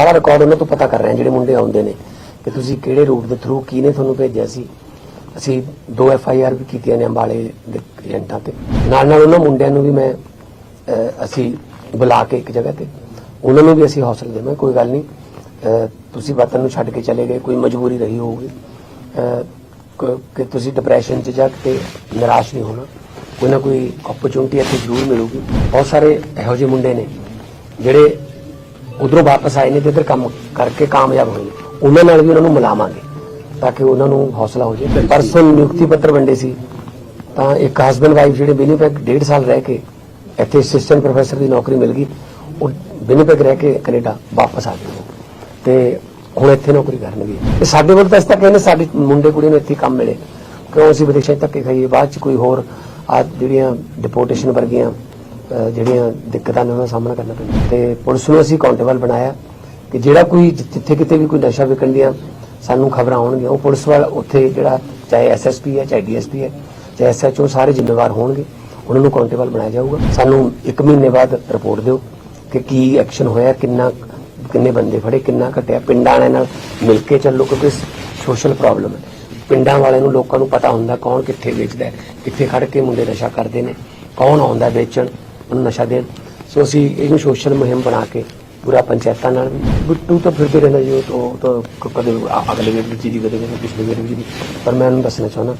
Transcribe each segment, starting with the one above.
ਸਾਰਾ ਰਿਕਾਰਡ ਉਹਨਾਂ ਤੋਂ ਪਤਾ ਕਰ ਰਹੇ ਹਾਂ, ਜਿਹੜੇ ਮੁੰਡੇ ਆਉਂਦੇ ਨੇ ਕਿ ਤੁਸੀਂ ਕਿਹੜੇ ਰੂਟ ਦੇ ਥਰੂ ਕਿਹਨੇ ਤੁਹਾਨੂੰ ਭੇਜਿਆ ਸੀ। ਅਸੀਂ ਦੋ ਐਫ ਆਈ ਆਰ ਵੀ ਕੀਤੀਆਂ ਨੇ ਅੰਬਾਲੇ ਦੇ ਏਜੰਟਾਂ ਤੇ। ਨਾਲ ਨਾਲ ਉਹਨਾਂ ਮੁੰਡਿਆਂ ਨੂੰ ਵੀ ਮੈਂ ਅਸੀਂ ਬੁਲਾ ਕੇ ਇੱਕ ਜਗ੍ਹਾ ਤੇ, ਉਹਨਾਂ ਨੂੰ ਵੀ ਅਸੀਂ ਹੌਸਲਾ ਦੇਵਾਂ ਕੋਈ ਗੱਲ ਨਹੀਂ। ਤੁਸੀਂ ਵਤਨ ਨੂੰ ਛੱਡ ਕੇ ਚਲੇ ਗਏ, ਕੋਈ ਮਜਬੂਰੀ ਰਹੀ ਹੋਊਗੀ। ਕਿ ਤੁਸੀਂ ਡਿਪਰੈਸ਼ਨ 'ਚ ਜਾ ਕੇ ਨਿਰਾਸ਼ ਨਹੀਂ ਹੋਣਾ। ਕੋਈ ਨਾ ਕੋਈ ਓਪਰਚੁਨਿਟੀ ਇੱਥੇ ਜ਼ਰੂਰ ਮਿਲੂਗੀ। ਬਹੁਤ ਸਾਰੇ ਇਹੋ ਜਿਹੇ ਮੁੰਡੇ ਨੇ, ਜਿਹੜੇ ਉਧਰੋਂ ਵਾਪਸ ਆਏ ਨੇ ਤੇ ਇੱਧਰ ਕੰਮ ਕਰਕੇ ਕਾਮਯਾਬ ਹੋਏ ਨੇ। ਉਹਨਾਂ ਨਾਲ ਵੀ ਉਹਨਾਂ ਨੂੰ ਮਿਲਾਵਾਂਗੇ ਤਾਂ ਕਿ ਉਹਨਾਂ ਨੂੰ ਹੌਸਲਾ ਹੋ ਜਾਏ। ਪਰਸੋਂ ਨਿਯੁਕਤੀ ਪੱਤਰ ਵੰਡੇ ਸੀ। ਤਾਂ ਇੱਕ ਹਸਬੰਡ ਵਾਈਫ ਜਿਹੜੇ ਵਿਨੀਪੈਗ ਡੇਢ ਸਾਲ ਰਹਿ ਕੇ ਇੱਥੇ ਅਸਿਸਟੈਂਟ ਪ੍ਰੋਫੈਸਰ ਦੀ ਨੌਕਰੀ ਮਿਲ ਗਈ। ਉਹ ਵਿਨੀਪੈਗ ਰਹਿ ਕੇ ਕੈਨੇਡਾ ਵਾਪਸ ਆ ਗਏ ਉਹ। ਤੇ ਹੁਣ ਇੱਥੇ ਨੌਕਰੀ ਕਰਨਗੇ। ਤੇ ਸਾਡੇ ਵੱਲ ਤਾਂ ਇਸ ਤੱਕ ਕਹਿੰਦੇ ਸਾਡੇ ਮੁੰਡੇ ਕੁੜੀਆਂ ਨੂੰ ਇੱਥੇ ਹੀ ਕੰਮ ਮਿਲੇ। ਕਿਉਂ ਅਸੀਂ ਵਿਦੇਸ਼ਾਂ 'ਚ ਧੱਕੇ ਖਾਈਏ? ਬਾਅਦ ਚ ਕੋਈ ਹੋਰ ਆ ਜਿਹੜੀਆਂ ਡਿਪੋਰਟੇਸ਼ਨ ਵਰਗੀਆਂ ਜਿਹੜੀਆਂ ਦਿੱਕਤਾਂ ਨੇ ਉਹਨਾਂ ਦਾ ਸਾਹਮਣਾ ਕਰਨਾ ਪੈਂਦਾ। ਤੇ ਪੁਲਿਸ ਨੂੰ ਅਸੀਂ ਅਕਾਊਂਟੇਬਲ ਬਣਾਇਆ ਕਿ ਜਿਹੜਾ ਕੋਈ ਜਿੱਥੇ ਕਿਤੇ ਵੀ ਕੋਈ ਨਸ਼ਾ ਵਿਕਣ ਦੀਆਂ ਸਾਨੂੰ ਖਬਰਾਂ ਆਉਣਗੀਆਂ, ਉਹ ਪੁਲਿਸ ਵਾਲਾ ਉੱਥੇ ਜਿਹੜਾ ਚਾਹੇ ਐਸਐਸਪੀ ਹੈ, ਚਾਹੇ ਡੀਐਸਪੀ ਹੈ, ਚਾਹੇ ਐਸਐਚਓ ਸਾਰੇ ਜ਼ਿੰਮੇਵਾਰ ਹੋਣਗੇ। ਉਹਨਾਂ ਨੂੰ ਅਕਾਊਂਟੇਬਲ ਬਣਾਇਆ ਜਾਊਗਾ। ਸਾਨੂੰ 1 ਮਹੀਨੇ ਬਾਅਦ ਰਿਪੋਰਟ ਦਿਓ ਕਿ ਕੀ ਐਕਸ਼ਨ ਹੋਇਆ, ਕਿੰਨਾ, ਕਿੰਨੇ ਬੰਦੇ ਫੜੇ, ਕਿੰਨਾ ਘਟਿਆ। ਪਿੰਡਾਂ ਵਾਲਿਆਂ ਨਾਲ ਮਿਲ ਕੇ ਚੱਲੋ, ਕਿਉਂਕਿ ਸੋਸ਼ਲ ਪ੍ਰੋਬਲਮ ਹੈ। ਪਿੰਡਾਂ ਵਾਲਿਆਂ ਨੂੰ ਲੋਕਾਂ ਨੂੰ ਪਤਾ ਹੁੰਦਾ ਕੌਣ ਕਿੱਥੇ ਵੇਚਦਾ ਕਿੱਥੇ ਖੜ ਕੇ ਮੁੰਡੇ ਨਸ਼ਾ ਕਰਦੇ ਨੇ, ਕੌਣ ਆਉਂਦਾ ਵੇਚਣ। ਉਹਨੂੰ ਨਸ਼ਾ ਦੇਣ। ਸੋ ਅਸੀਂ ਇਹਨੂੰ ਸੋਸ਼ਲ ਮੁਹਿੰਮ ਬਣਾ ਕੇ ਪੂਰਾ ਪੰਚਾਇਤਾਂ ਨਾਲ ਵੀ ਬਿੱਟੂ ਤਾਂ ਫਿਰਦੇ ਰਹਿੰਦਾ ਜੀ, ਉਹ ਤਾਂ- ਕਦੇ ਅ- ਅਗਲੇ ਵੇਲੇ ਜੀ ਕਦੇ ਕਦੇ ਪਿਛਲੇ ਵੇਲੇ ਜੀ ਪਰ ਮੈਂ ਉਹਨੂੰ ਦੱਸਣਾ ਚਾਹੁੰਦਾ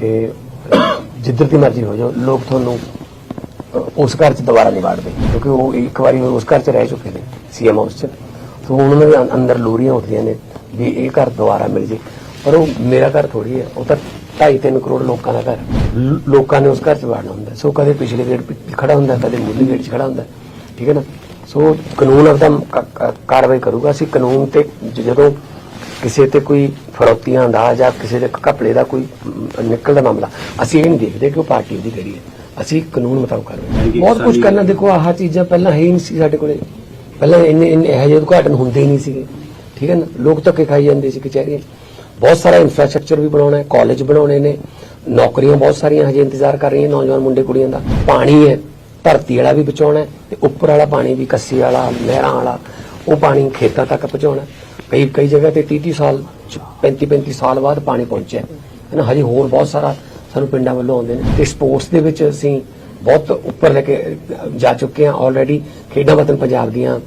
ਕਿ ਜਿੱਧਰ ਦੀ ਮਰਜ਼ੀ ਹੋ ਜਾਓ, ਲੋਕ ਤੁਹਾਨੂੰ ਉਸ ਘਰ 'ਚ ਦੁਬਾਰਾ ਨਹੀਂ ਵਾੜਦੇ, ਕਿਉਂਕਿ ਉਹ ਇੱਕ ਵਾਰੀ ਉਸ ਘਰ 'ਚ ਰਹਿ ਚੁੱਕੇ ਨੇ, ਸੀਐਮ ਹਾਊਸ 'ਚ। ਸੋ ਉਹਨਾਂ ਦੇ ਅੰਦਰ ਲੋਰੀਆਂ ਉੱਠਦੀਆਂ ਨੇ ਵੀ ਇਹ ਘਰ ਦੁਬਾਰਾ ਮਿਲ ਜੇ। ਪਰ ਉਹ ਮੇਰਾ ਘਰ ਥੋੜੀ ਹੈ, ਉਹ ਤਾਂ 2.5 ਕਰੋੜ ਲੋਕਾਂ ਦਾ ਘਰ। ਲੋਕਾਂ ਨੇ ਉਸ ਘਰ 'ਚ ਵਾੜਨਾ ਹੁੰਦਾ। ਸੋ ਕਦੇ ਪਿਛਲੇ ਗੇਟ 'ਚ ਖੜਾ ਹੁੰਦਾ ਕਦੇ ਮੁੱਢਲੇ ਗੇਟ 'ਚ ਖੜਾ ਹੁੰਦਾ। ਠੀਕ ਹੈ ਨਾ? ਸੋ ਕਾਨੂੰਨ ਆਪਦਾ ਕਾਰਵਾਈ ਕਰੂਗਾ। ਅਸੀਂ ਕਾਨੂੰਨ ਤੇ ਜਦੋਂ ਕਿਸੇ ਤੇ ਕੋਈ ਫਰੋਤੀਆਂ ਦਾ ਜਾਂ ਕਿਸੇ ਦੇ ਘਪਲੇ ਦਾ ਕੋਈ ਨਿਕਲਦਾ ਮਾਮਲਾ ਅਸੀਂ ਇਹ ਨਹੀਂ ਦੇਖਦੇ ਕਿ ਉਹ ਪਾਰਟੀ ਦੀ ਕਿਹੜੀ ਹੈ। ਅਸੀਂ ਕਾਨੂੰਨ ਮੁਤਾਬਕ ਕਾਰਵਾਈ ਬਹੁਤ ਕੁਝ ਕਰਨਾ। ਦੇਖੋ ਆਹ ਚੀਜ਼ਾਂ ਪਹਿਲਾਂ ਹੈ ਹੀ ਨਹੀਂ ਸੀ ਸਾਡੇ ਕੋਲੇ। ਪਹਿਲਾਂ ਇੰਨੇ ਇੰਨੇ ਇਹੋ ਜਿਹੇ ਉਦਘਾਟਨ ਹੁੰਦੇ ਹੀ ਨਹੀਂ ਸੀਗੇ। ਠੀਕ ਹੈ ਨਾ? ਲੋਕ ਧੱਕੇ ਖਾਈ ਜਾਂਦੇ ਸੀ ਕਚਹਿਰੀਆਂ। ਬਹੁਤ ਸਾਰਾ ਇਨਫਰਾਸਟ੍ਰਕਚਰ ਵੀ ਬਣਾਉਣਾ ਹੈ ਕਾਲਜ ਬਣਾਉਣੇ ਨੇ, ਨੌਕਰੀਆਂ ਬਹੁਤ ਸਾਰੀਆਂ ਹਜੇ ਇੰਤਜ਼ਾਰ ਕਰ ਰਹੀਆਂ ਨੌਜਵਾਨ ਮੁੰਡੇ ਕੁੜੀਆਂ ਦਾ। ਪਾਣੀ ਹੈ, ਧਰਤੀ ਵਾਲਾ ਵੀ ਬਚਾਉਣਾ ਹੈ ਤੇ ਉੱਪਰ ਵਾਲਾ ਪਾਣੀ ਵੀ ਕੱਸੀ ਵਾਲਾ, ਨਹਿਰਾਂ ਵਾਲਾ, ਉਹ ਪਾਣੀ ਖੇਤਾਂ ਤੱਕ ਪਹੁੰਚਾਉਣਾ ਕਈ ਕਈ ਜਗ੍ਹਾ ਤੇ 30 30 ਸਾਲ 35 35 ਸਾਲ ਬਾਅਦ ਪਾਣੀ ਪਹੁੰਚਿਆ ਹੈ। ਨਾ ਹਜੇ ਹੋਰ ਬਹੁਤ ਸਾਰਾ ਸਾਨੂੰ ਪਿੰਡਾਂ ਵੱਲੋਂ ਆਉਂਦੇ ਨੇ ਤੇ ਸਪੋਰਟਸ ਦੇ ਵਿੱਚ ਅਸੀਂ ਬਹੁਤ ਉੱਪਰ ਲੈ ਕੇ ਜਾ ਚੁੱਕੇ ਹਾਂ ਆਲਰੇਡੀ ਖੇਡਾਂ ਵਤਨ ਪੰਜਾਬ ਦੀਆਂ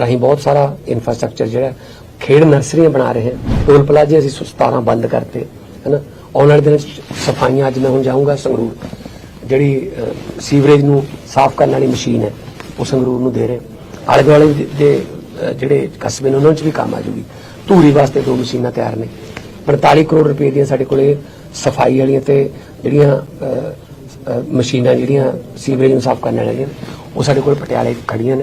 ਰਾਹੀਂ ਬਹੁਤ ਸਾਰਾ ਇਨਫਰਾਸਟ੍ਰਕਚਰ ਜਿਹੜਾ ਖੇਡ ਨਰਸਰੀਆਂ ਬਣਾ ਰਹੇ ਹਾਂ। ਟੋਲ ਪਲਾਜ਼ੇ ਅਸੀਂ 17 ਬੰਦ ਕਰਤੇ ਹੈ ਨਾ ਆਉਣ ਵਾਲੇ ਦਿਨਾਂ 'ਚ ਸਫਾਈਆਂ ਅੱਜ ਮੈਂ ਹੁਣ ਜਾਊਂਗਾ ਸੰਗਰੂਰ। ਜਿਹੜੀ ਸੀਵਰੇਜ ਨੂੰ ਸਾਫ਼ ਕਰਨ ਵਾਲੀ ਮਸ਼ੀਨ ਹੈ, ਉਹ ਸੰਗਰੂਰ ਨੂੰ ਦੇ ਰਹੇ ਆਲੇ ਦੁਆਲੇ ਦੇ- ਜਿਹੜੇ ਕਸਬੇ ਨੇ, ਉਹਨਾਂ 'ਚ ਵੀ ਕੰਮ ਆ ਜੂਗੀ। ਧੂਰੀ ਵਾਸਤੇ ਦੋ ਮਸ਼ੀਨਾਂ ਤਿਆਰ ਨੇ। 45 ਕਰੋੜ ਰੁਪਏ ਦੀਆਂ ਸਾਡੇ ਕੋਲੇ ਸਫ਼ਾਈ ਵਾਲੀਆਂ ਤੇ ਜਿਹੜੀਆਂ ਮਸ਼ੀਨਾਂ ਜਿਹੜੀਆਂ ਸੀਵਰੇਜ ਨੂੰ ਸਾਫ਼ ਕਰਨ ਵਾਲੀਆਂ ਉਹ ਸਾਡੇ ਕੋਲ ਪਟਿਆਲੇ ਖੜੀਆਂ ਨੇ।